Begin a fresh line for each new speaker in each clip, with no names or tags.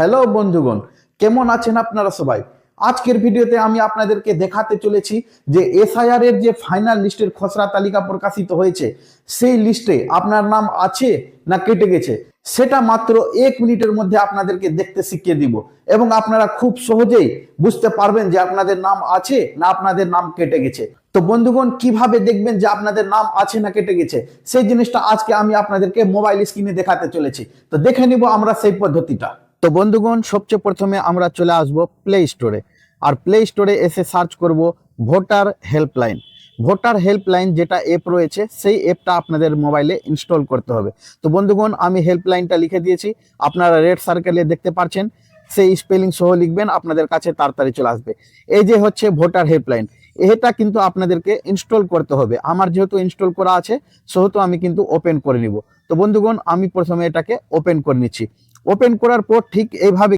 Hello বন্ধুগণ, কেমন আছেন আপনারা সবাই? আজকের ভিডিওতে আমি আপনাদেরকে দেখাতে চলেছি যে এসআইআর এর যে ফাইনাল লিস্টের খসড়া তালিকা প্রকাশিত হয়েছে, সেই লিস্টে আপনার নাম আছে না কেটে গেছে? সেটা মাত্র এক মিনিটের মধ্যে আপনাদেরকে দেখতে শিখিয়ে দিব এবং আপনারা খুব সহজেই বুঝতে পারবেন যে আপনাদের নাম আছে না আপনাদের নাম কেটে গেছে। তো বন্ধুগণ, কীভাবে দেখবেন যে আপনাদের নাম আছে না কেটে গেছে? সেই জিনিসটা আজকে আমি আপনাদেরকে মোবাইল স্ক্রিনে দেখাতে চলেছি। তো দেখে নিব আমরা সেই পদ্ধতিটা। তো বন্ধুগণ, সবচেয়ে প্রথমে আমরা চলে আসব প্লে স্টোরে আর প্লে স্টোরে এসে সার্চ করব ভোটার হেল্পলাইন ভোটার হেল্পলাইন যেটা অ্যাপ রয়েছে, সেই অ্যাপটা আপনাদের মোবাইলে ইনস্টল করতে হবে। তো বন্ধুগণ, আমি হেল্পলাইনটা লিখে দিয়েছি। আপনারা রেড সার্কেলে দেখতে পাচ্ছেন সেই স্পেলিং সহ লিখবেন, আপনাদের কাছে তাড়াতাড়ি চলে আসবে। এই যে হচ্ছে ভোটার হেল্পলাইন এটা কিন্তু আপনাদেরকে ইনস্টল করতে হবে। আমার যেহেতু ইনস্টল করা আছে, সেহেতু আমি কিন্তু ওপেন করে নিব। তো বন্ধুগণ, আমি প্রথমে এটাকে ওপেন করে নিচ্ছি। ওপেন করার পর ঠিক এইভাবে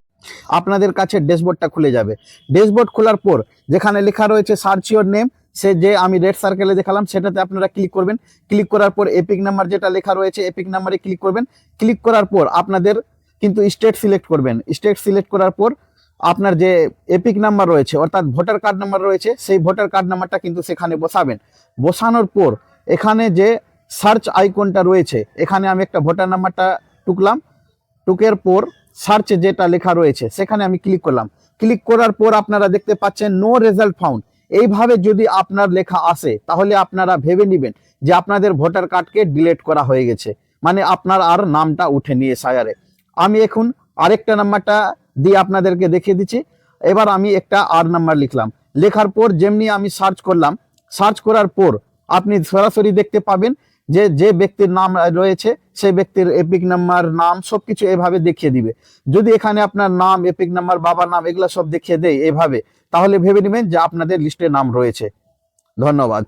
আপনাদের কাছে ড্যাশবোর্ডটা খুলে যাবে। ড্যাশবোর্ড খোলার পর যেখানে লেখা রয়েছে সার্চ ইওর নেম সে যে আমি রেড সার্কেলে দেখালাম, সেটাতে আপনারা ক্লিক করবেন। ক্লিক করার পর এপিক নাম্বার যেটা লেখা রয়েছে এপিক নাম্বারে ক্লিক করবেন। ক্লিক করার পর আপনাদের কিন্তু স্টেট সিলেক্ট করবেন। স্টেট সিলেক্ট করার পর আপনার যে এপিক নাম্বার রয়েছে, অর্থাৎ ভোটার কার্ড নাম্বার রয়েছে, সেই ভোটার কার্ড নাম্বারটা কিন্তু সেখানে বসাবেন। বসানোর পর এখানে যে সার্চ আইকনটা রয়েছে, এখানে আমি একটা ভোটার নাম্বারটা টুকলাম। টুকের পর সার্চে যেটা লেখা রয়েছে, সেখানে আমি ক্লিক করলাম। ক্লিক করার পর আপনারা দেখতে পাচ্ছেন নো রেজাল্ট ফাউন্ড এইভাবে যদি আপনার লেখা আসে, তাহলে আপনারা ভেবে নেবেন যে আপনাদের ভোটার কার্ডকে ডিলিট করা হয়ে গেছে। মানে আপনার আর নামটা উঠে নিয়ে সায়ারে আমি এখন আরেকটা নাম্বারটা দিয়ে আপনাদেরকে দেখিয়ে দিচ্ছি। এবার আমি একটা আর নাম্বার লিখলাম। লেখার পর যেমনি আমি সার্চ করলাম সার্চ করার পর আপনি সরাসরি দেখতে পাবেন যে যে ব্যক্তির নাম রয়েছে সেই ব্যক্তির এপিক নাম্বার নাম সবকিছু এভাবে দেখিয়ে দিবে। যদি এখানে আপনার নাম এপিক নাম্বার বাবার নাম এগুলো সব দেখিয়ে দেয় এভাবে, তাহলে ভেবে নেবেন যে আপনাদের লিস্টে নাম রয়েছে। ধন্যবাদ।